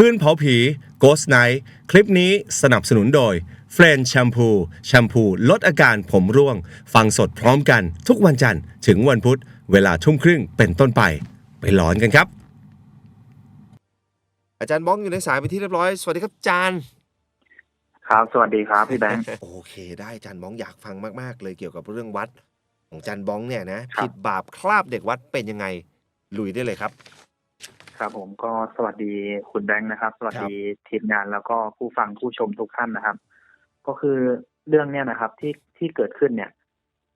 คืนเผาผี Ghost Night คลิปนี้สนับสนุนโดยเฟรนแชมพูแชมพูลดอาการผมร่วง ฟังสดพร้อมกันทุกวันจันทร์ถึงวันพุธ เวลาทุ่มครึ่งเป็นต้นไป ไปหลอนกันครับ อาจารย์บ้องอยู่ในสายไปนที่เรียบร้อย สวัสดีครับอาจารย์ ครับ สวัสดีครับพี่แบงค์ โอเค ได้อาจารย์บ้องอยากฟังมาก ๆ เลยเกี่ยวกับเรื่องวัด ของอาจารย์บ้องเนี่ยนะครับ ผิดบาปคราบเด็กวัดเป็นยังไงลุยได้เลยครับ ครับผมก็สวัสดีคุณแบงค์นะครับ สวัสดีทีมงานแล้วก็ผู้ฟังผู้ชมทุกท่านนะครับ ก็คือเรื่องเนี้ยนะครับที่ที่เกิดขึ้นเนี่ย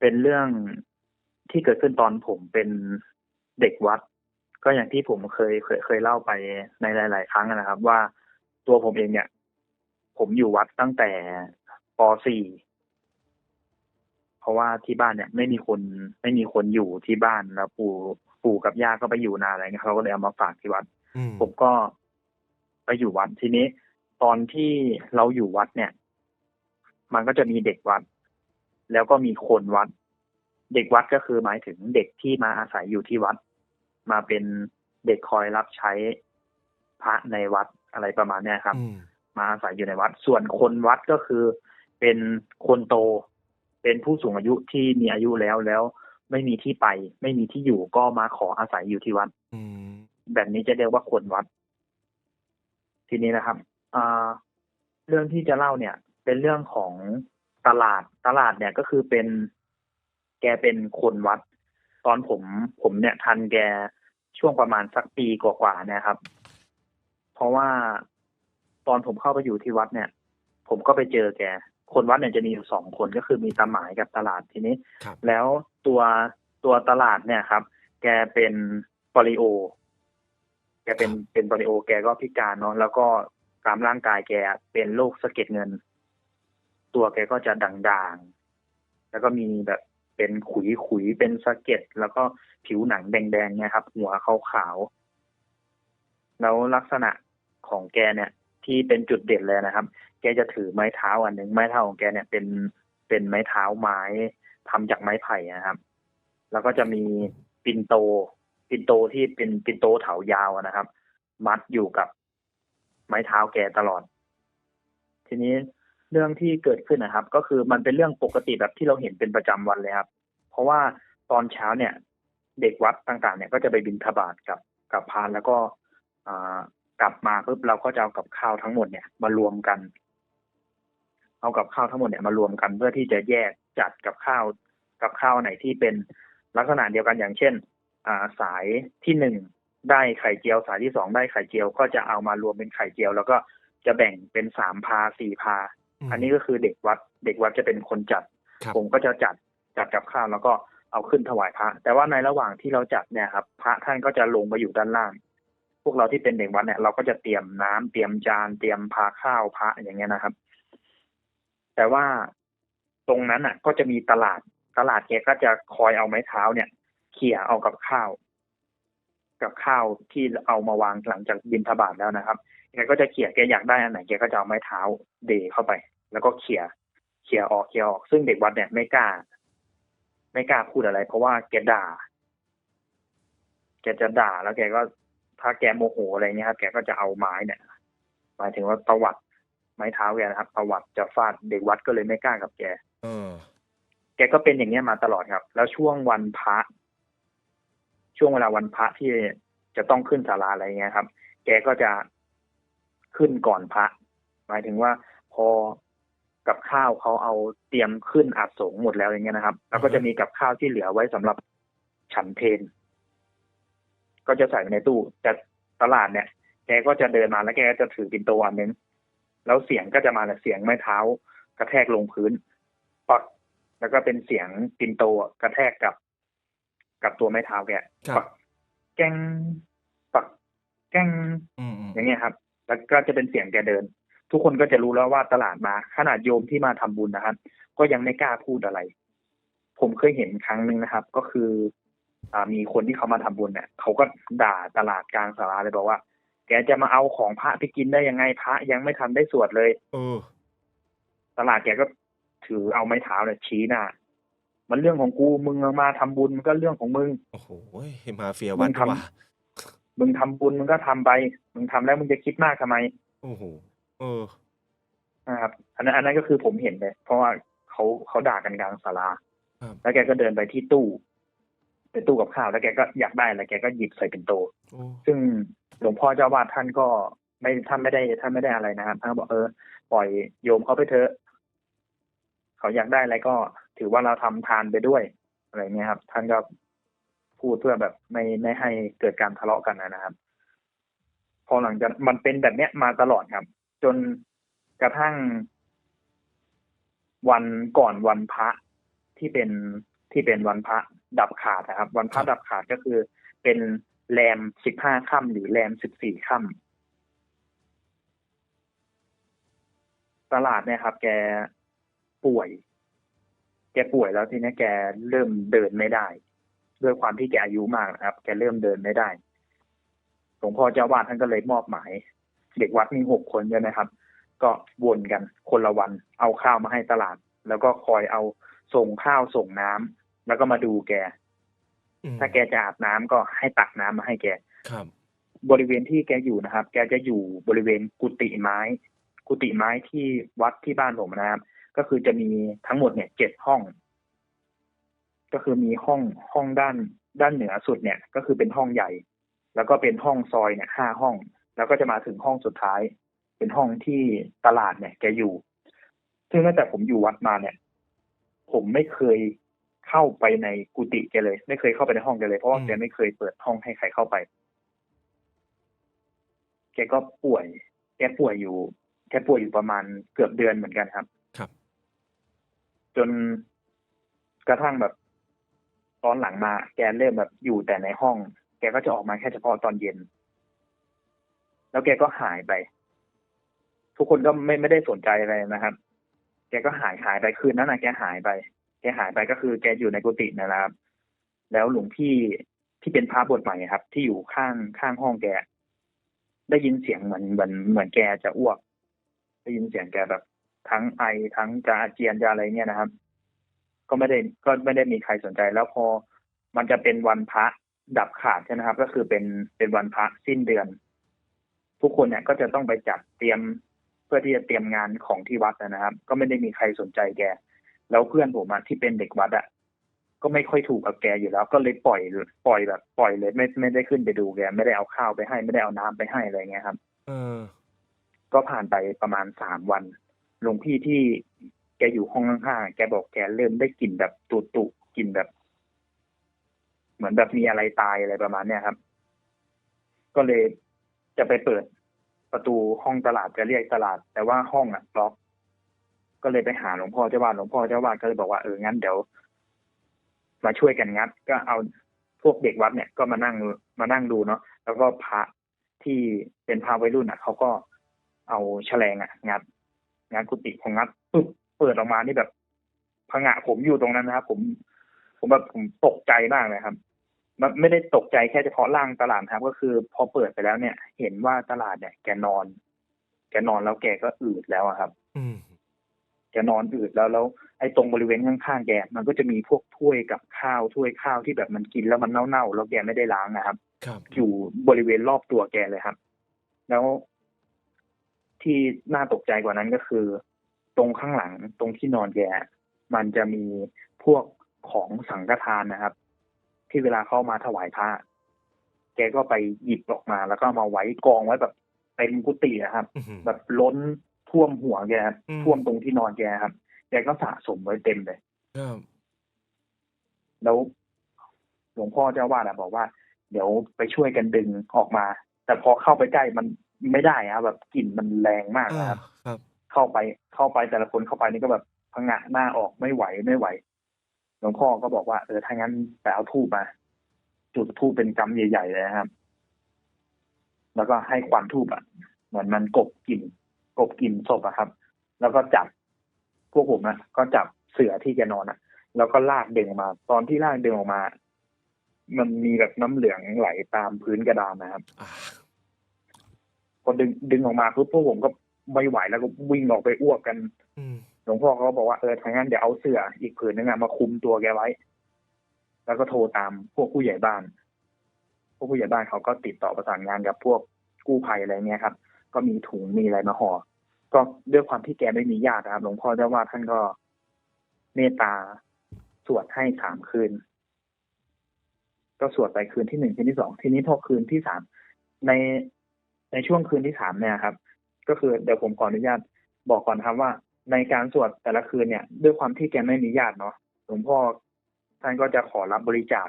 เป็นเรื่องที่เกิดขึ้นตอนผมเป็นเด็กวัด ก็อย่างที่ผมเคยเคยเคยเล่าไปในหลาย ๆ ครั้งนะครับ ว่าตัวผมเองเนี่ย ผมอยู่วัดตั้งแต่ป .4 เพราะว่าที่บ้านเนี่ย ไม่มีคนไม่มีคนอยู่ที่บ้านแล้วปู่ ปู่กับย่าก็ไปอยู่นานอะไรเงี้ยเขาก็เลยเอามาฝากที่วัดอืมผมก็ไปอยู่วัดทีนี้ ตอนที่เราอยู่วัดเนี่ย มันก็จะมีเด็กวัด แล้วก็มีคนวัด เด็กวัดก็คือหมายถึงเด็กที่มาอาศัยอยู่ที่วัด มาเป็นเด็กคอยรับใช้พระในวัดอะไรประมาณเนี้ยครับอืมมาอาศัยอยู่ในวัด ส่วนคนวัดก็คือเป็นคนโต เป็นผู้สูงอายุที่มีอายุแล้วแล้ว ไม่มีที่ไป ไม่มีที่อยู่ก็มาขออาศัยอยู่ที่วัดอืมแบบนี้จะเรียกว่าคนวัด ทีนี้นะครับอ่าเรื่องที่จะเล่าเนี่ย เป็นเรื่องของตลาดตลาดเนี่ยก็คือเป็นแกเป็นคนวัด ตอนผมผมเนี่ยทันแกช่วงประมาณสักปีกว่าๆเนี่ยครับ เพราะว่าตอนผมเข้าไปอยู่ที่วัดเนี่ย ผมก็ไปเจอแก คนวัดเนี่ยจะมีอยู่สองคนก็คือมีตาหมายกับตลาดทีนี้ครับแล้วตัวตัวตลาดเนี่ยครับ แกเป็นปอลิโอ แกเป็นเป็นปอลิโอ แกก็พิการเนาะแล้วก็ตามร่างกายแกเป็นโรคสะเก็ดเงิน ตัวแกก็จะด่างๆ แล้วก็มีแบบเป็นขุยขุยๆเป็นสะเก็ดแล้วก็ผิวหนังแดงๆเนี่ยครับ หัวขาวๆแล้วลักษณะของแกเนี่ย ที่เป็นจุดเด่นเลยนะครับ แกจะถือไม้เท้าอันหนึ่งไม้เท้าของแกเนี่ยเป็นเป็นไม้เท้าไม้ทำจากไม้ไผ่นะครับ แล้วก็จะมีปินโต ปินโตที่เป็นปินโตเถายาวนะครับ มัดอยู่กับไม้เท้าแกตลอด ทีนี้เรื่องที่เกิดขึ้นนะครับ ก็คือมันเป็นเรื่องปกติแบบที่เราเห็นเป็นประจำวันเลยครับ เพราะว่าตอนเช้าเนี่ย เด็กวัดต่างๆ เนี่ยก็จะไปบิณฑบาตกับกับพานแล้วก็อ่ากลับมาปุ๊บเราก็จะเอากับข้าวทั้งหมดเนี่ยมารวมกัน เอากับข้าวทั้งหมดเนี่ยมารวมกันเพื่อที่จะแยกจัดกับข้าวกับข้าวไหนที่เป็นลักษณะเดียวกันอย่างเช่นอ่าสายที่หนึ่งได้ไข่เจียวสายที่สองได้ไข่เจียวก็จะเอามารวมเป็นไข่เจียว แล้วก็จะแบ่งเป็นสามพาสี่พา อันนี้ก็คือเด็กวัดเด็กวัดจะเป็นคนจัดครับผมก็จะจัดจัดกับข้าวแล้วก็เอาขึ้นถวายพระ แต่ว่าในระหว่างที่เราจัดเนี่ยครับ พระท่านก็จะลงมาอยู่ด้านล่าง พวกเราที่เป็นเด็กวัดเนี่ยเราก็จะเตรียมน้ำเตรียมจานเตรียมพาข้าวพระอย่างเงี้ยนะครับ แต่ว่าตรงนั้นอะ ก็จะมีตลาด ตลาดแกก็จะคอยเอาไม้เท้าเนี่ย เขี่ยเอากับข้าว กับข้าวที่เอามาวางหลังจากบินทบาทแล้วนะครับแกก็จะเขี่ยแกอยากได้อันไหนแกก็จะเอาไม้เท้าเดเข้าไป แล้วก็เขี่ยเขี่ยออกเขี่ยออก ซึ่งเด็กวัดเนี่ยไม่กล้า ไม่กล้าพูดอะไร เพราะว่าแกด่า แกจะด่าแล้วแกก็ถ้าแกโมโหอะไรเงี้ยครับแกก็จะเอาไม้เนี่ยหมายถึงว่าตวัด ม้เท้าแกนะครับตวัดจะฟาดเด็กวัดก็เลยไม่กล้ากับแกเออ แกก็เป็นอย่างเงี้ยมาตลอดครับ แล้วช่วงวันพระช่วงเวลาวันพระที่จะต้องขึ้นศาลาอะไรเงี้ยครับ แกก็จะขึ้นก่อนพระ หมายถึงว่าพอกับข้าวเขาเอาเตรียมขึ้นอาสงฆ์หมดแล้วอย่างเงี้ยนะครับ แล้วก็จะมีกับข้าวที่เหลือไว้สำหรับฉันเพนก็จะใส่ไว้ในตู้แต่ตลาดเนี่ย แกก็จะเดินมาแล้วแกก็จะถือปินโตอันนึง แล้วเสียงก็จะมาแต่เสียงไม้เท้ากระแทกลงพื้นปักแล้วก็เป็นเสียงปินโตอะกระแทกกับ กับตัวไม้เท้าแกครับปักแก้งปักแก้งอืมอืมอย่างเงี้ยครับ แล้วก็จะเป็นเสียงแกเดิน ทุกคนก็จะรู้แล้วว่าตลาดมา ขนาดโยมที่มาทำบุญนะครับ ก็ยังไม่กล้าพูดอะไร ผมเคยเห็นครั้งหนึ่งนะครับ ก็คือ อ่ามีคนที่เขามาทำบุญเนี่ยเขาก็ด่าตลาดกลางสาราเลยบอกว่าแกจะมาเอาของพระไปกินได้ยังไงพระยังไม่ทันได้สวดเลยเออตลาดแกก็ถือเอาไม้เท้าเนี่ยชี้หน้ามันเรื่องของกูมึงเอามาทำบุญมันก็เรื่องของมึงโอ้โหมาเฟียวัดมึงทำว่ะมึงทำบุญมึงก็ทำไป มึงทำแล้วมึงจะคิดมากทำไมโอ้โหเออนะครับ อันนั้นอันนั้นก็คือผมเห็นเลยเพราะว่าเขาเขาด่ากันกลางศาลาครับแล้วแกก็เดินไปที่ตู้ ไปตู้กับข้าวแล้วแกก็อยากได้แล้วแกก็หยิบใส่เป็นโตโอ้ซึ่งหลวงพ่อเจ้าวาดท่านก็ไม่ท่านไม่ได้ท่านไม่ได้อะไรนะครับท่านก็บอกเออปล่อยโยมเขาไปเถอะเขาอยากได้อะไรก็ถือว่าเราทำทานไปด้วยอะไรเงี้ยครับ ท่านก็พูดเพื่อแบบไม่ไม่ให้เกิดการทะเลาะกันนะครับ พอหลังจากมันเป็นแบบเนี้ยมาตลอดครับ จนกระทั่งวันก่อนวันพระที่เป็น ที่เป็นวันพระดับขาดนะครับ วันพระดับขาดก็คือ เป็นแรมสิบห้าค่ำหรือแรมสิบสี่ค่ำตลาดเนี่ยครับ แกป่วย แกป่วยแล้วทีนี้แกเริ่มเดินไม่ได้ ด้วยความที่แกอายุมากนะครับ แกเริ่มเดินไม่ได้หลวงพ่อเจ้าวาดท่านก็เลยมอบหมาย เด็กวัดมีหกคนใช่ไหมครับ ก็วนกันคนละวัน เอาข้าวมาให้ตลาด แล้วก็คอยเอาส่งข้าวส่งน้ำ แล้วก็มาดูแกอืมถ้าแกจะอาบน้ำก็ให้ตักน้ำมาให้แกครับ บริเวณที่แกอยู่นะครับ แกจะอยู่บริเวณกุฏิไม้ กุฏิไม้ที่วัดที่บ้านผมนะครับ ก็คือจะมีทั้งหมดเนี่ยเจ็ดห้อง ก็คือมีห้องห้องด้านด้านเหนือสุดเนี่ย ก็คือเป็นห้องใหญ่ แล้วก็เป็นห้องซอยเนี่ยห้าห้อง แล้วก็จะมาถึงห้องสุดท้าย เป็นห้องที่ตลาดเนี่ย แกอยู่ ซึ่งตั้งแต่ผมอยู่วัดมาเนี่ย ผมไม่เคย เข้าไปในกุฏิแกเลย ไม่เคยเข้าไปในห้องแกเลย เพราะว่าอืมแกไม่เคยเปิดห้องให้ใครเข้าไป แกก็ป่วย แกป่วยอยู่แกป่วยอยู่ประมาณเกือบเดือนเหมือนกันครับ ครับ จนกระทั่งแบบตอนหลังมา แกเริ่มแบบอยู่แต่ในห้อง แกก็จะออกมาแค่เฉพาะตอนเย็น แล้วแกก็หายไป ทุกคนก็ไม่ไม่ได้สนใจอะไรนะครับ แกก็หายหายไปคืนนั้นนะแกหายไป แกหายไปก็คือแกอยู่ในกุฏินะครับ แล้วหลวงพี่ที่เป็นพระบวชใหม่ครับ ที่อยู่ข้างข้างห้องแก ได้ยินเสียงเหมือนเหมือนเหมือนแกจะอ้วก ได้ยินเสียงแกแบบ ทั้งไอทั้งจะอาเจียนจะอะไรเนี่ยนะครับ ก็ไม่ได้ก็ไม่ได้มีใครสนใจ แล้วพอมันจะเป็นวันพระดับขาดใช่ไหมครับ ก็คือเป็นเป็นวันพระสิ้นเดือน ทุกคนเนี่ยก็จะต้องไปจัดเตรียมเพื่อที่จะเตรียมงานของที่วัดนะครับ ก็ไม่ได้มีใครสนใจแก แล้วเพื่อนผมอะที่เป็นเด็กวัดอะก็ไม่ค่อยถูกกับแกอยู่แล้ว ก็เลยปล่อยปล่อยแบบปล่อยเลยไม่ไม่ได้ขึ้นไปดูแกไม่ได้เอาข้าวไปให้ไม่ได้เอาน้ำไปให้อะไรเงี้ยครับ เออ ก็ผ่านไปประมาณสามวันหลวงพี่ที่แกอยู่ห้องข้างๆแกบอกแกเริ่มได้กลิ่นแบบตุตุๆกลิ่นแบบ เหมือนแบบมีอะไรตายอะไรประมาณเนี้ยครับ ก็เลยจะไปเปิดประตูห้องตลาดจะเรียกตลาด แต่ว่าห้องอะล็อก ก็เลยไปหาหลวงพ่อเจ้าวาดหลวงพ่อเจ้าวาดก็เลยบอกว่าเอองั้นเดี๋ยว มาช่วยกันงัด ก็เอาพวกเด็กวัดเนี่ยก็มานั่งมานั่งดูเนาะแล้วก็พระที่เป็นพระวัยรุ่นอะเขาก็เอาแฉลงอะ งัดงัดกุฏิของงัดปึ๊บเปิดออกมานี่แบบพังะผมอยู่ตรงนั้นนะครับผม ผมแบบผมตกใจมากเลยครับมันไม่ได้ตกใจแค่เฉพาะร่างตลาดครับ ก็คือพอเปิดไปแล้วเนี่ย เห็นว่าตลาดเนี่ย แกนอน แกนอนแล้วแกก็อืดแล้วครับ อืม แกนอนอืดแล้วแล้วไอ้ตรงบริเวณข้างๆแกมันก็จะมีพวกถ้วยกับข้าวถ้วยข้าวที่แบบมันกินแล้วมันเน่าๆแล้วแกไม่ได้ล้างนะครับ ครับ อยู่บริเวณรอบตัวแกเลยครับ แล้วที่น่าตกใจกว่านั้นก็คือ ตรงข้างหลังตรงที่นอนแกมันจะมีพวกของสังฆทานนะครับ ที่เวลาเข้ามาถวายพระแกก็ไปหยิบออกมา แล้วก็เอามาไว้กองไว้แบบเต็มกุฏินะครับอืมแบบล้น ท่วมหัวแกครับอืม ท่วมตรงที่นอนแกครับแกก็สะสมไว้เต็มเลย ครับแล้วหลวงพ่อเจ้าวาดอะบอกว่า เดี๋ยวไปช่วยกันดึงออกมา แต่พอเข้าไปใกล้มันไม่ได้ครับแบบกลิ่นมันแรงมากอ่านะครับ ครับ เข้าไปเข้าไปแต่ละคนเข้าไปนี่ก็แบบพังะหน้าออกไม่ไหวไม่ไหว หลวงพ่อก็บอกว่าเออถ้างั้นไปเอาทูบมา จุดทูบเป็นกำใหญ่ๆเลยนะครับ แล้วก็ให้ควันทูบอะเหมือนมันกบกลิ่น กบกลิ่นศพอะครับ แล้วก็จับพวกผมนะก็จับเสือที่แกนอนอะแล้วก็ลากดึงออกมา ตอนที่ลากดึงออกมา มันมีแบบน้ำเหลืองไหลตามพื้นกระดานนะครับอ่าพอดึงดึงออกมาปุ๊บพวกผมก็ไม่ไหวแล้วก็วิ่งออกไปอ้วกกันอืมหลวงพ่อเขาก็บอกว่าเออถ้างั้นเดี๋ยวเอาเสื้ออีกผืนนึงอะมาคุมตัวแกไว้ แล้วก็โทรตามพวกผู้ใหญ่บ้าน พวกผู้ใหญ่บ้านเขาก็ติดต่อประสานงานกับพวกกู้ภัยอะไรเงี้ยครับ ก็มีถุงมีอะไรมาห่อก็ด้วยความที่แกไม่มีญาตินะครับหลวงพ่อเจ้าว่าท่านก็เมตตาสวดให้สามคืน ก็สวดไปคืนที่หนึ่งคืนที่สองทีนี้พอคืนที่สามในในช่วงคืนที่สามเนี่ยครับ ก็คือเดี๋ยวผมขออนุญาตบอกก่อนครับว่า ในการสวดแต่ละคืนเนี่ย ด้วยความที่แกไม่มีญาติเนาะหลวงพ่อท่านก็จะขอรับบริจาค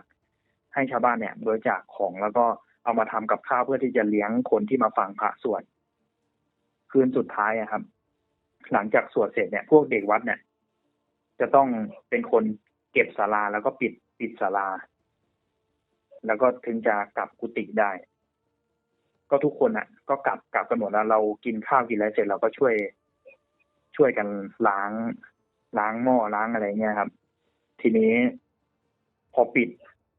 ให้ชาวบ้านเนี่ย บริจาคของแล้วก็เอามาทำกับข้าวเพื่อที่จะเลี้ยงคนที่มาฟังพระสวด คืนสุดท้ายอะครับ หลังจากสวดเสร็จเนี่ยพวกเด็กวัดเนี่ย จะต้องเป็นคนเก็บศาลาแล้วก็ปิดปิดศาลา แล้วก็ถึงจะกลับกุฏิได้ ก็ทุกคนอะ ก็กลับกลับกันหมดแล้วเรากินข้าวกินอะไรเสร็จเราก็ช่วย ช่วยกันล้างล้างหม้อล้างอะไรเงี้ยครับ ทีนี้ พอปิด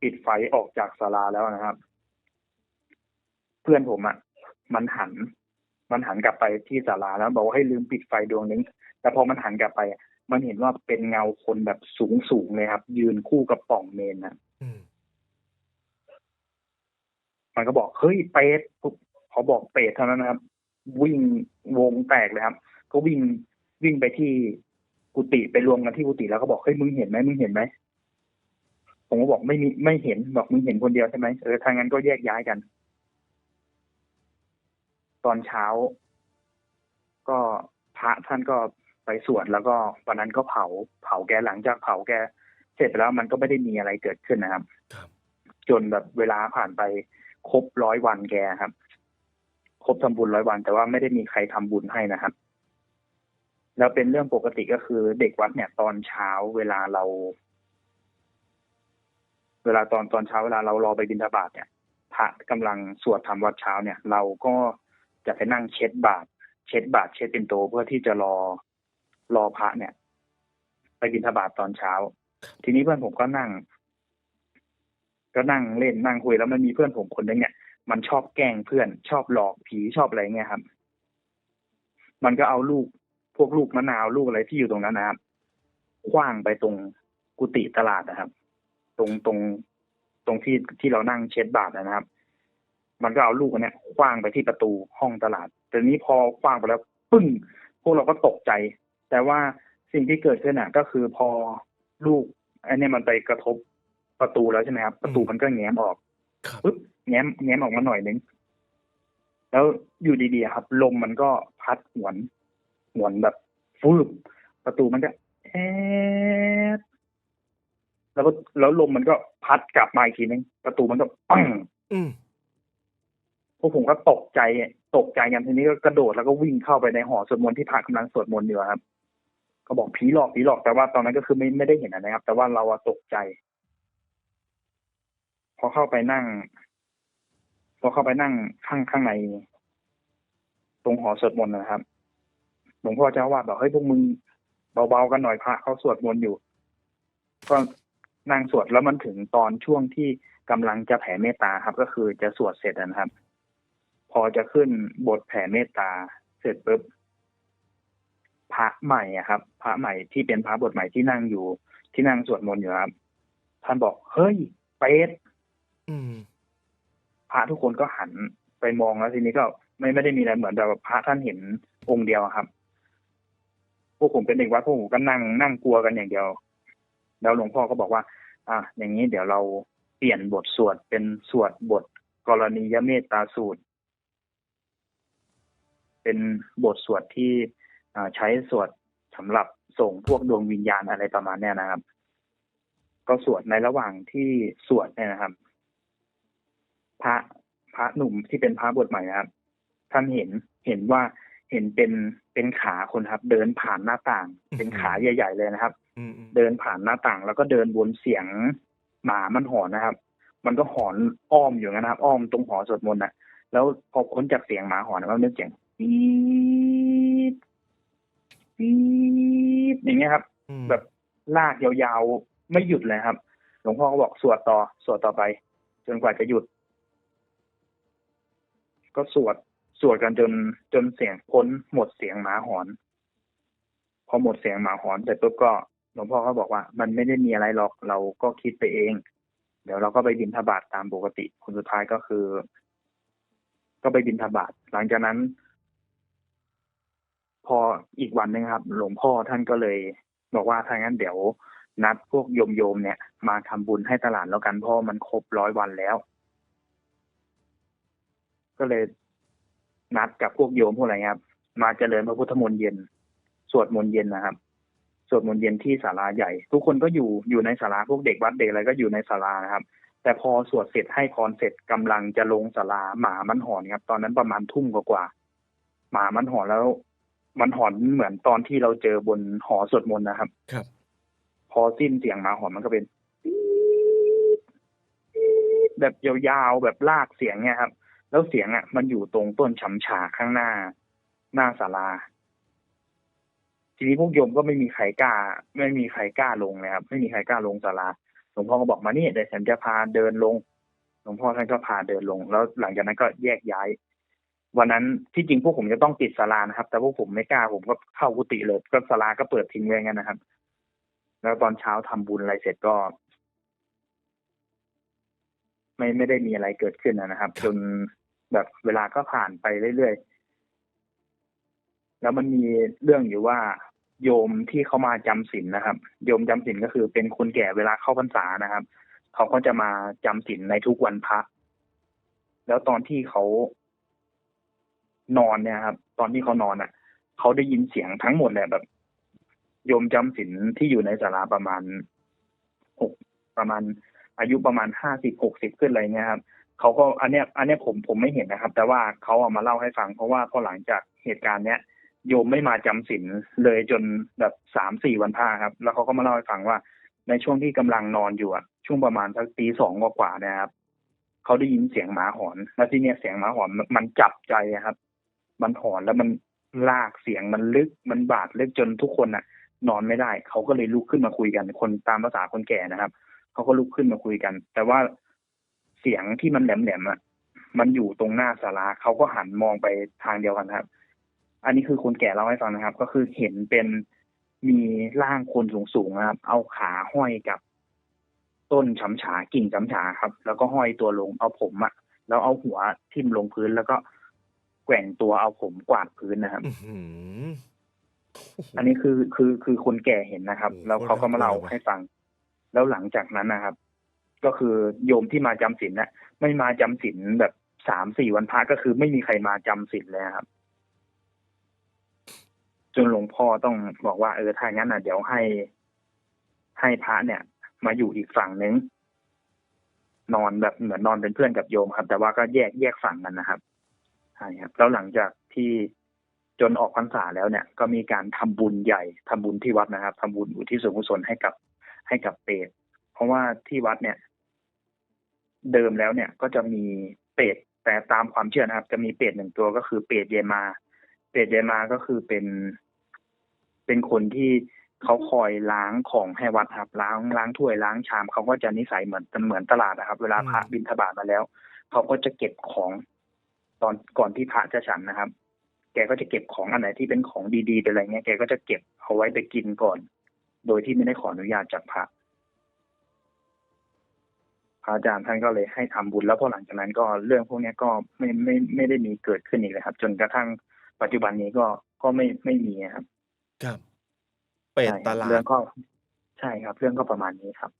ปิดไฟออกจากศาลาแล้วนะครับ เพื่อนผมอะ มันหัน มันหันกลับไปที่ศาลาแล้วบอกว่าให้ลืมปิดไฟดวงนึงแต่พอมันหันกลับไปอะมันเห็นว่าเป็นเงาคนแบบสูงสูงๆเลยครับ ยืนคู่กับปล่องเมนนะอืมมันก็บอกเฮ้ยเปรตปุ๊บเขาบอกเปรตเท่านั้นนะครับ วิ่งวงแตกเลยครับ ก็วิ่งวิ่งไปที่กุฏิไปรวมกันที่กุฏิแล้วก็บอกเฮ้ยมึงเห็นไหมมึงเห็นไหมผมก็บอกไม่มีไม่เห็นบอกมึงเห็นคนเดียวใช่ไหมเออทางนั้นก็แยกย้ายกัน ตอนเช้า ก็พระท่านก็ไปสวดแล้วก็วันนั้นก็เผาเผาแกหลังจากเผาแก เสร็จไปแล้วมันก็ไม่ได้มีอะไรเกิดขึ้นนะครับครับ จนแบบเวลาผ่านไปครบร้อยวันแกครับ ครบทำบุญร้อยวัน แต่ว่าไม่ได้มีใครทำบุญให้นะครับ แล้วเป็นเรื่องปกติก็คือเด็กวัดเนี่ย ตอนเช้าเวลาเรา เวลาตอนตอนเช้าเวลาเรารอไปบิณฑบาตเนี่ยพระกำลังสวดทำวัดเช้าเนี่ย เราก็ จะไปนั่งเช็ดบาตรเช็ดบาตรเช็ดเป็นโตเพื่อที่จะรอรอพระเนี่ย ไปบิณฑบาตตอนเช้า ทีนี้เพื่อนผมก็นั่ง ก็นั่งเล่นนั่งคุยแล้วมันมีเพื่อนผมคนนึงเนี่ยมันชอบแกล้งเพื่อนชอบหลอกผีชอบอะไรเงี้ยครับ มันก็เอาลูกพวกลูกมะนาวลูกอะไรที่อยู่ตรงนั้นนะครับคว้างไปตรงกุฏิตลาดนะครับ ตรงตรงตรงที่ที่เรานั่งเช็ดบาทนะครับ มันก็เอาลูกอันเนี้ยคว้างไปที่ประตูห้องตลาด แต่นี้พอคว้างไปแล้วปึ้ง พวกเราก็ตกใจ แต่ว่าสิ่งที่เกิดขึ้นอะก็คือพอลูกอันเนี้ยมันไปกระทบประตูแล้วใช่ไหมครับประตูมันก็แง้มออกครับปึ๊บแง้มแง้มออกมาหน่อยนึงแล้วอยู่ดีๆครับ ลมมันก็พัดหวนหวนแบบฟืบประตูมันก็แอดแล้วก็แล้วลมมันก็พัดกลับมาอีกทีนึงประตูมันก็ปังอืมพ วกผมก็ตกใจตกใจกันทีนี้ก็กระโดดแล้วก็วิ่งเข้าไปในหอสวดมนต์ที่พระกำลังสวดมนต์อยู่ครับก็บอกผีหลอกผีหลอกแต่ว่าตอนนั้นก็คือไม่ไม่ได้เห็นนะครับ แต่ว่าเราอะตกใจ พอเข้าไปนั่ง พอเข้าไปนั่งข้างข้างใน ตรงหอสวดมนต์นะครับหลวงพ่อเจ้าวาดบอกเฮ้ยพวกมึงเบาๆกันหน่อยพระเขาสวดมนต์อยู่ ก็นั่งสวดแล้วมันถึงตอนช่วงที่กำลังจะแผ่เมตตาครับ ก็คือจะสวดเสร็จนะครับ พอจะขึ้นบทแผ่เมตตาเสร็จปุ๊บพระใหม่อะครับ พระใหม่ที่เป็นพระบทใหม่ที่นั่งอยู่ ที่นั่งสวดมนต์อยู่ครับ ท่านบอกเฮ้ยเป็ดอืมพระทุกคนก็หันไปมองแล้วทีนี้ก็ไม่ไม่ได้มีอะไรเหมือนแบบว่าพระท่านเห็นองค์เดียวอะครับ พวกผมเป็นเด็กวัดพวกผมก็นั่งนั่งกลัวกันอย่างเดียว แล้วหลวงพ่อก็บอกว่า อะอย่างนี้เดี๋ยวเราเปลี่ยนบทสวดเป็นสวดบทกรณียเมตตาสูตร เป็นบทสวดที่อ่าใช้สวดสำหรับส่งพวกดวงวิญญาณอะไรประมาณเนี้ยนะครับ ก็สวดในระหว่างที่สวดเนี่ยนะครับ พระพระหนุ่มที่เป็นพระบทใหม่นะครับ ท่านเห็นเห็นว่าเห็นเป็นเป็นขาคนครับ เดินผ่านหน้าต่าง เป็นขาใหญ่ ๆ เลยนะครับอืมอืมเดินผ่านหน้าต่าง แล้วก็เดินวนเสียงหมามันหอนนะครับ มันก็หอนอ้อมอยู่นะครับ อ้อมตรงหอสวดมนต์นะแล้วพอพ้นจากเสียงหมาหอนนะมันเป็นเสียง ปี๊ดปี๊ดอย่างเงี้ยครับ อืมแบบลากยาวๆ ไม่หยุดเลยครับ หลวงพ่อก็บอกสวดต่อ สวดต่อไป จนกว่าจะหยุด ก็สวด สวดกันจนจนเสียงพ้นหมดเสียงหมาหอน พอหมดเสียงหมาหอนเสร็จปุ๊บก็หลวงพ่อก็บอกว่า มันไม่ได้มีอะไรหรอกเราก็คิดไปเอง เดี๋ยวเราก็ไปบินทบาทตามปกติคนสุดท้ายก็คือ ก็ไปบินทบาทหลังจากนั้น พออีกวันหนึ่งครับ หลวงพ่อท่านก็เลย บอกว่าถ้างั้นเดี๋ยวนัดพวกโยมโยมเนี่ย มาทำบุญให้ตลาดแล้วกันเพราะมันครบร้อยวันแล้ว ก็เลยนัดกับพวกโยมพวกอะไรครับ มาเจริญพระพุทธมนต์เย็น สวดมนต์เย็นนะครับ สวดมนต์เย็นที่ศาลาใหญ่ ทุกคนก็อยู่อยู่ในศาลาพวกเด็กวัดเด็กอะไรก็อยู่ในศาลานะครับ แต่พอสวดเสร็จให้พรเสร็จกำลังจะลงศาลาหมามันหอนครับ ตอนนั้นประมาณทุ่มกว่าๆหมามันหอนแล้ว มันหอนเหมือนตอนที่เราเจอบนหอสวดมนต์นะครับ ครับ พอสิ้นเสียงหมาหอนมันก็เป็นปี๊ดปี๊ดแบบยาวๆแบบลากเสียงเนี่ยครับ แล้วเสียงอะ มันอยู่ตรงต้นฉำฉาข้างหน้า หน้าศาลาทีนี้พวกโยมก็ไม่มีใครกล้า ไม่มีใครกล้าลงเลยครับ ไม่มีใครกล้าลงศาลาหลวงพ่อก็บอกมานี่เดี๋ยวฉันจะพาเดินลงหลวงพ่อท่านก็พาเดินลง แล้วหลังจากนั้นก็แยกย้าย วันนั้นที่จริงพวกผมจะต้องปิดศาลานะครับ แต่พวกผมไม่กล้าผมก็เข้ากุฏิเลยก็ศาลาก็เปิดทิ้งไว้งั้นนะครับ แล้วตอนเช้าทำบุญอะไรเสร็จก็ ไม่ไม่ได้มีอะไรเกิดขึ้นนะครับ จนแบบเวลาก็ผ่านไปเรื่อยๆแล้วมันมีเรื่องอยู่ว่า โยมที่เขามาจำศีลนะครับ โยมจำศีลก็คือเป็นคนแก่เวลาเข้าพรรษานะครับเขาก็จะมาจำศีลในทุกวันพระแล้วตอนที่เขา นอนเนี่ยครับ ตอนที่เขานอนอะเขาได้ยินเสียงทั้งหมดเลยแบบ โยมจำศีลที่อยู่ในศาลาประมาณหกประมาณ อายุประมาณห้าสิบหกสิบขึ้นอะไรเงี้ยครับเขาก็อันเนี้ย อันเนี้ยผมผมไม่เห็นนะครับ แต่ว่าเขาเอามาเล่าให้ฟัง เพราะว่าพอหลังจากเหตุการณ์เนี้ยโยมไม่มาจำศีลเลยจนแบบสามสี่วันพระครับ แล้วเขาก็มาเล่าให้ฟังว่า ในช่วงที่กำลังนอนอยู่อะช่วงประมาณสักตีสองกว่าๆเนะครับเขาได้ยินเสียงหมาหอน แล้วที่เนี้ยเสียงหมาหอนมันจับใจครับ มันหอนแล้วมันลากเสียงมันลึกมันบาดลึกจนทุกคนอะนอนไม่ได้ เขาก็เลยลุกขึ้นมาคุยกัน คนตามภาษาคนแก่นะครับ เขาก็ลุกขึ้นมาคุยกัน แต่ว่าเสียงที่มันแหลมๆอะ มันอยู่ตรงหน้าศาลาเขาก็หันมองไปทางเดียวกันครับ อันนี้คือคนแก่เล่าให้ฟังนะครับ ก็คือเห็นเป็นมีร่างคนสูงๆนะครับ เอาขาห้อยกับ ต้นฉำฉากิ่งฉำฉาครับ แล้วก็ห้อยตัวลงเอาผมอะแล้วเอาหัวทิ่มลงพื้นแล้วก็ แกว่งตัวเอาผมกวาดพื้นนะครับอื้อหืออันนี้คือคือคือคนแก่เห็นนะครับโอ้โหแล้วเขาก็มาเล่าโคตรน่ากลัวให้ฟัง แล้วหลังจากนั้นนะครับ ก็คือโยมที่มาจำศีลน่ะไม่มาจำศีลแบบสามสี่วันพระก็คือไม่มีใครมาจำศีลเลยครับ จนหลวงพ่อต้องบอกว่าเออถ้างั้นอะเดี๋ยวให้ ให้พระเนี่ย มาอยู่อีกฝั่งนึงนอนแบบเหมือนนอนเป็นเพื่อนกับโยมครับ แต่ว่าก็แยกแยกฝั่งกันนะครับ ใช่ครับแล้วหลังจากที่จนออกพรรษาแล้วเนี่ย ก็มีการทำบุญใหญ่ทำบุญที่วัดนะครับทำบุญอุทิศส่วนกุศลให้กับให้กับเปรตเพราะว่าที่วัดเนี่ย เดิมแล้วเนี่ย ก็จะมีเปรตแต่ตามความเชื่อนะครับ จะมีเปรตหนึ่งตัวก็คือเปรตเยมา เปรตเยมาก็คือเป็น เป็นคนที่เขาคอยล้างของให้วัดครับล้างล้างถ้วยล้างชามเขาก็จะนิสัยเหมือนเหมือนตลาดนะครับ เวลาพระบิณฑบาตมาแล้วเขาก็จะเก็บของ ตอนก่อนที่พระจะฉันนะครับ แกก็จะเก็บของอันไหนที่เป็นของดีๆเป็นอะไรเงี้ยแกก็จะเก็บเอาไว้ไปกินก่อน โดยที่ไม่ได้ขออนุญาตจากพระพระอาจารย์ท่านก็เลยให้ทำบุญแล้วพอหลังจากนั้นก็เรื่องพวกเนี้ยก็ไม่ไม่ไม่ได้มีเกิดขึ้นอีกเลยครับ จนกระทั่งปัจจุบันนี้ก็ก็ไม่ไม่มีครับ ครับ เป็ดใช่ครับตลาเรื่ดองก็ใช่ครับ เรื่องก็ประมาณนี้ครับ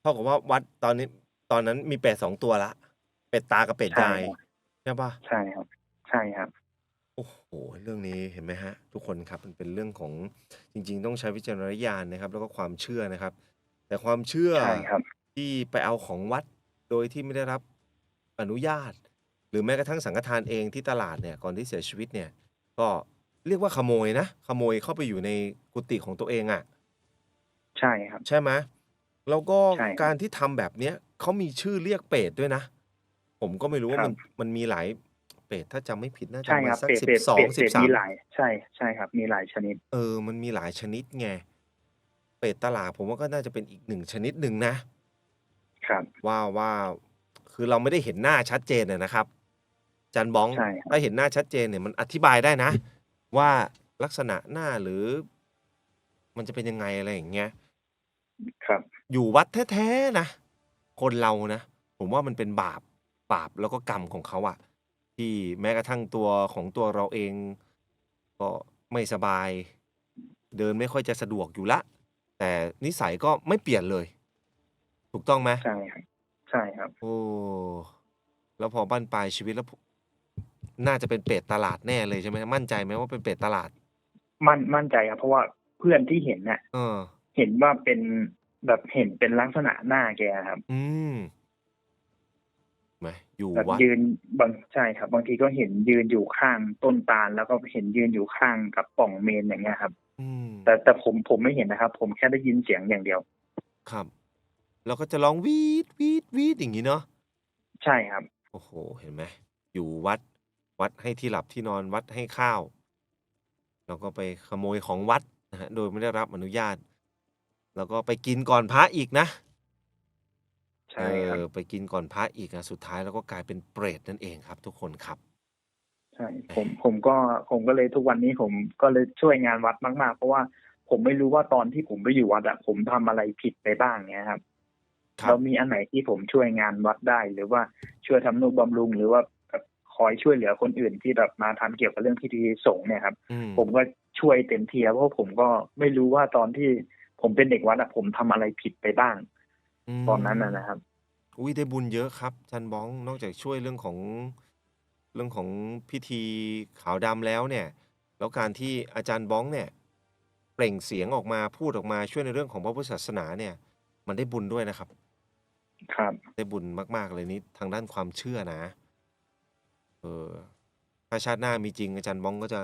เท่ากับว่าวัดตอนนี้ ตอนนั้นมีเป็ดสองตัวละ เป็ดตากับเป็ดใช่ยายครับ ใช่ปะใช่ครับ ใช่ครับ โอ้โหเรื่องนี้เห็นไหมฮะทุกคนครับ มันเป็นเรื่องของ จริง ๆ ต้องใช้วิจารณญาณนะครับ แล้วก็ความเชื่อนะครับ แต่ความเชื่อใช่ครับ ที่ไปเอาของวัดโดยที่ไม่ได้รับอนุญาต หรือแม้กระทั่งสังฆทานเองที่ตลาดเนี่ย ก่อนที่เสียชีวิตเนี่ย ก็เรียกว่าขโมยนะ ขโมยเข้าไปอยู่ในกุฏิของตัวเองอะ่ะใช่ครับ ใช่ไหม แล้วก็ใช่ครับการที่ทำแบบเนี้ย เขามีชื่อเรียกเป็ดด้วยนะ ผมก็ไม่รู้ว่าครับมันมันมีหลายเป็ดถ้าจำไม่ผิดน่าจะใช่ประคมารัณบสักเป็ดสิเป็ดบสองเป็ดสิเป็บดสามมีหลาย ใช่ใช่ครับ มีหลายชนิด เออ มันมีหลายชนิดไงเป็ดตลาดผมว่าก็น่าจะเป็นอีกหนึ่งชนิดหนึ่งนะ ครับ ว่าว่าคือเราไม่ได้เห็นหน้าชัดเจนนะนะครับ จันบ้องใช่ครับ ถ้าเห็นหน้าชัดเจนเนี่ยมันอธิบายได้นะ ว่าลักษณะหน้าหรือ มันจะเป็นยังไงอะไรอย่างเงี้ย ครับ อยู่วัดแท้ๆนะ คนเรานะ ผมว่ามันเป็นบาป บาปแล้วก็กรรมของเขาอะที่แม้กระทั่งตัวของตัวเราเอง ก็ไม่สบาย เดินไม่ค่อยจะสะดวกอยู่ละ แต่นิสัยก็ไม่เปลี่ยนเลย ถูกต้องไหมใช่ครับใช่ครับ โอ้แล้วพอบั้นปลายชีวิตแล้วผมน่าจะเป็นเป็ดตลาดแน่เลยใช่ไหมมั่นใจไหมว่าเป็นเป็ดตลาด มั่นมั่นใจครับเพราะว่าเพื่อนที่เห็นน่ะเออ เห็นว่าเป็นแบบเห็นเป็นลักษณะหน้าแกครับ อืม ไหมอยู่แบบวัดยืนบางใช่ครับ บางทีก็เห็นยืนอยู่ข้างต้นตาล แล้วก็เห็นยืนอยู่ข้างกับปล่องเมนอย่างเงี้ยครับ อืมแต่แต่ผมผมไม่เห็นนะครับ ผมแค่ได้ยินเสียงอย่างเดียว ครับ แล้วก็จะร้องวีดวีดวีดอย่างนี้เนาะใช่ครับ โอ้โห เห็นไหมอยู่วัด วัดให้ที่หลับที่นอนวัดให้ข้าว แล้วก็ไปขโมยของวัดนะฮะโดยไม่ได้รับอนุญาต แล้วก็ไปกินก่อนพระอีกนะ ใช่ครับเออไปกินก่อนพระอีกนะสุดท้ายแล้วก็กลายเป็นเปรตนั่นเองครับทุกคนครับ ใช่ ผม ผมก็ ผมก็เลยทุกวันนี้ผมก็เลยช่วยงานวัดมากๆ เพราะว่าผมไม่รู้ว่าตอนที่ผมไปอยู่วัดอะผมทำอะไรผิดไปบ้างเนี้ยครับ ครับแล้วมีอันไหนที่ผมช่วยงานวัดได้ หรือว่าช่วยทำนุบำรุง หรือว่าแบบคอยช่วยเหลือคนอื่นที่แบบมาทำเกี่ยวกับเรื่องพิธีสงฆ์เนี่ยครับ อืม ผมก็ช่วยเต็มที่ครับเพราะผมก็ไม่รู้ว่าตอนที่ผมเป็นเด็กวัดอะผมทำอะไรผิดไปบ้าง มตอนนั้นนะนะครับ อุ้ยได้บุญเยอะครับอาจันบ้อง นอกจากช่วยเรื่องของ เรื่องของพิธีขาวดำแล้วเนี่ย แล้วการที่อาจารย์บ้องเนี่ย เปล่งเสียงออกมา พูดออกมา ช่วยในเรื่องของพระพุทธศาสนาเนี่ย มันได้บุญด้วยนะครับ ครับ ได้บุญมาก ๆ เลยนี้ทางด้านความเชื่อนะ เออ ถ้าชาติหน้ามีจริงอาจารย์บ้องก็จะ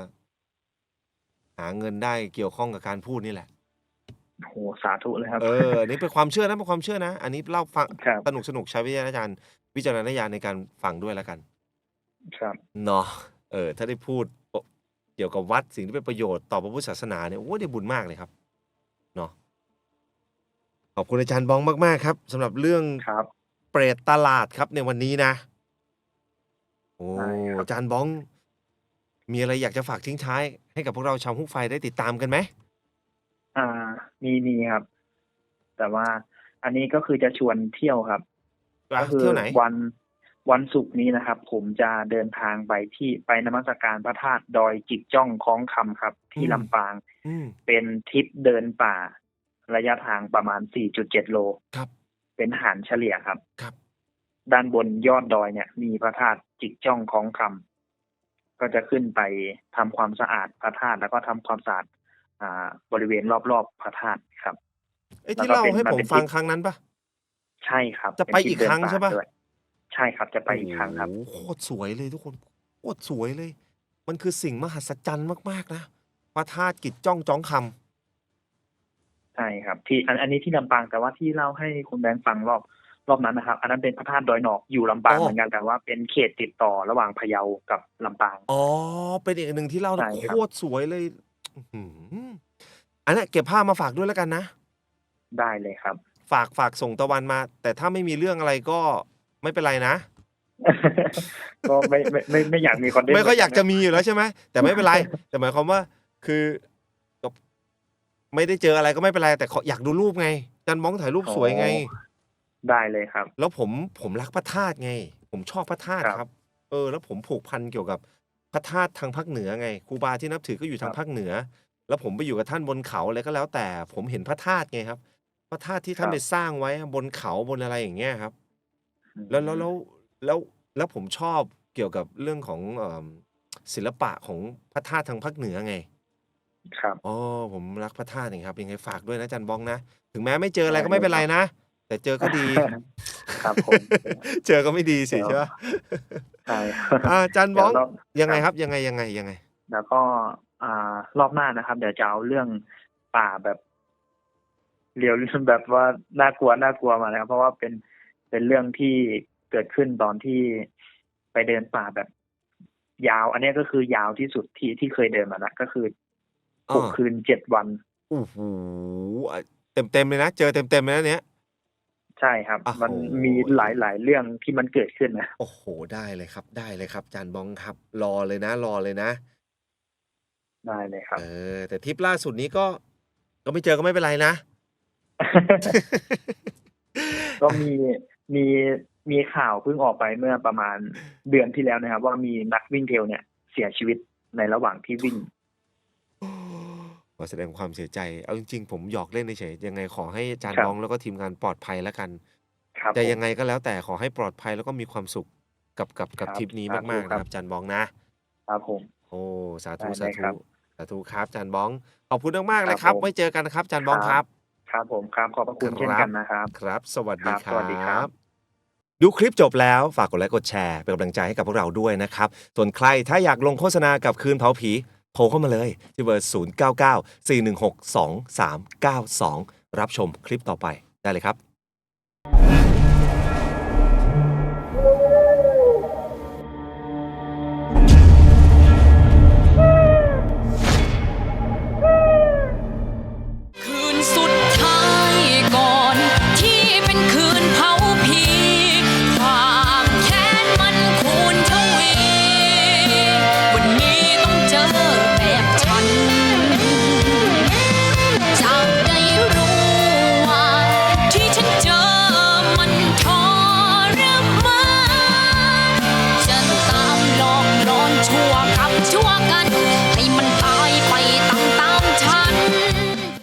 หาเงินได้เกี่ยวข้องกับการพูดนี่แหละ โหสาธุเลยครับ เออ อันนี้เป็นความเชื่อนะ เป็นความเชื่อนะ อันนี้เล่าฟัง ครับ สนุกสนุกใช้วิจารณญาณ วิจารณญาณในการฟังด้วยแล้วกัน ครับ เนาะ เออ ถ้าได้พูดเกี่ยวกับวัด สิ่งที่เป็นประโยชน์ต่อพระพุทธศาสนาเนี่ย โอ้ ได้บุญมากเลยครับ เนาะ ขอบคุณอาจารย์บ้องมาก ๆ ครับสำหรับเรื่องครับ เปรตตลาดครับในวันนี้นะ โอ้ ได้ครับอาจารย์บ้อง มีอะไรอยากจะฝากทิ้งท้าย ให้กับพวกเราชาวฮุกไฟได้ติดตามกันไหม อ่า มีมีครับ แต่ว่าอันนี้ก็คือจะชวนเที่ยวครับอะก็คืเที่ยวไหนวันวันศุกร์นี้นะครับ ผมจะเดินทางไปที่ไปนมัสการพระธาตุดอยจิกจ้องคล้องคำครับ ที่ลำปางอืมเป็นทริปเดินป่า ระยะทางประมาณ 4.7 โลครับ เป็นหารเฉลี่ยครับครับ ด้านบนยอดดอยเนี่ย มีพระธาตุจิกจ้องคล้องคำก็จะขึ้นไปทำความสะอาดพระธาตุแล้วก็ทำความสะอาด อ่า บริเวณรอบๆพระธาตุครับเอ้ยแล้วที่ก็เล่าเป็นให้มันผมเป็น ฟังทริปครั้งนั้นปะ ใช่ครับจะไปเนทริอีกครั้งเดินป่าใช่ปะด้วยใช่ครับจะไปอีกครั้งครับ โอ้โหโคตรสวยเลยทุกคนโคตรสวยเลย มันคือสิ่งมหัศจรรย์มากๆนะพระธาตุกิจจ้องจ้องคำ ใช่ครับ ที่อันอันนี้ที่ลำปางแต่ว่าที่เล่าให้คุณแบงค์ฟังรอบรอบนั้นนะครับ อันนั้นเป็นพระธาตุดอยหนอกอยู่ลำปางอ๋อ เหมือนกันแต่ว่าเป็นเขตติดต่อระหว่างพะเยากับลำปาง อ๋อ เป็นอีกหนึ่งที่เล่าใช่ครับ โคตรสวยเลย อื้อหือ อันนี้นเก็บภาพมาฝากด้วยแล้วกันนะ ได้เลยครับ ฝากฝากส่งตะวันมา แต่ถ้าไม่มีเรื่องอะไรก็ไม่เป็นไรนะ ก็ไม่ไม่ไม่ไม่อยากมีคอนเทนต์ไม่ค่อยอยากจะมีอยู่แล้วใช่ไหมแต่ไม่เป็นไร แต่หมายความว่า คือก็ไม่ได้เจออะไรก็ไม่เป็นไร แต่ขออยากดูรูปไงจันมองถ่ายรูปสวยไง ได้เลยครับ แล้วผมผมรักพระธาตุไง ผมชอบพระธาตุครับครับเออ แล้วผมผูกพันเกี่ยวกับพระธาตุทางภาคเหนือไงครูบาที่นับถือก็อยู่ทางครับภาคเหนือ แล้วผมไปอยู่กับท่านบนเขาอะไรก็แล้วแต่ ผมเห็นพระธาตุไงครับ พระธาตุที่ท่านไปสร้างไว้บนเขาบนอะไรอย่างเงี้ยครับ แล้วแล้วแล้วแล้วแล้วผมชอบเกี่ยวกับเรื่องของเอิ่มศิลปะของพระธาตุทางภาคเหนือไง ครับอ๋อผมรักพระธาตุนี่ครับยังไงฝากด้วยนะจันบองนะถึงแม้ไม่เจออะไรก็ไม่เป็นไรนะแต่เจอก็ดี ครับผม เจอก็ไม่ดีสิใช่ปะใช่อ่าจันบองเดี๋ยวรอบยังไงครับ ยังไงยังไงยังไง แล้วก็ อ่ารอบหน้านะครับ เดี๋ยวจะเอาเรื่องป่าแบบเรียวแบบว่าน่ากลัวน่ากลัวมานะครับ เพราะว่าเป็นเป็นเรื่องที่เกิดขึ้นตอนที่ไปเดินป่าแบบ ยาว อันนี้ก็คือยาวที่สุดที่ที่เคยเดินมานะก็คือหกอ่าคืนเจ็ดวันโอ้โหเต็มเต็มๆเลยนะเจอเต็มเต็มๆเลยนะเนี้ยใช่ครับโอ้โหมันมีหลายหลายเรื่องที่มันเกิดขึ้นนะโอ้โห ได้เลยครับ ได้เลยครับจันบองครับ รอเลยนะ รอเลยนะ ได้เลยครับเออแต่ทริปล่าสุดนี้ก็ ก็ไม่เจอก็ไม่เป็นไรนะ ก็มีมีมีข่าวเพิ่งออกไปเมื่อประมาณเดือนที่แล้วนะครับ ว่ามีนักวิ่งเทรลเนี่ยเสียชีวิตในระหว่างที่วิ่ง ขอแสดงความเสียใจ เอาจริงๆ ผมหยอกเล่นเฉยๆยังไงขอให้อาจารย์ครับบ้องแล้วก็ทีมงานปลอดภัยแล้วกัน ครับแต่ผมยังไงก็แล้วแต่ขอให้ปลอดภัยแล้วก็มีความสุขกับกับกับครับทริปนี้สาธุมากๆครันะบครับอาจารย์บ้องนะ ครับผม โอ้ สาธุ ได้สาเลยครัธุบ สาธุครับอาจารย์บ้อง ขอบคุณมากๆเลยคครัรับบผม ไว้เจอกันนะครับอาจารย์บ้องคครัรับบครับผมครับขอบพระคุณครับเช่นกันนะครับ ครับ สวัสดีครับครัสวัสดีครับ บ ดูคลิปจบแล้วฝากกดไลค์กดแชร์ เป็นกำลังใจให้กับพวกเราด้วยนะครับ ส่วนใครถ้าอยากลงโฆษณากับคืนเผาผีโทรเข้ามาเลย ที่เบอร์ 099 416 2392 รับชมคลิปต่อไปได้เลยครับ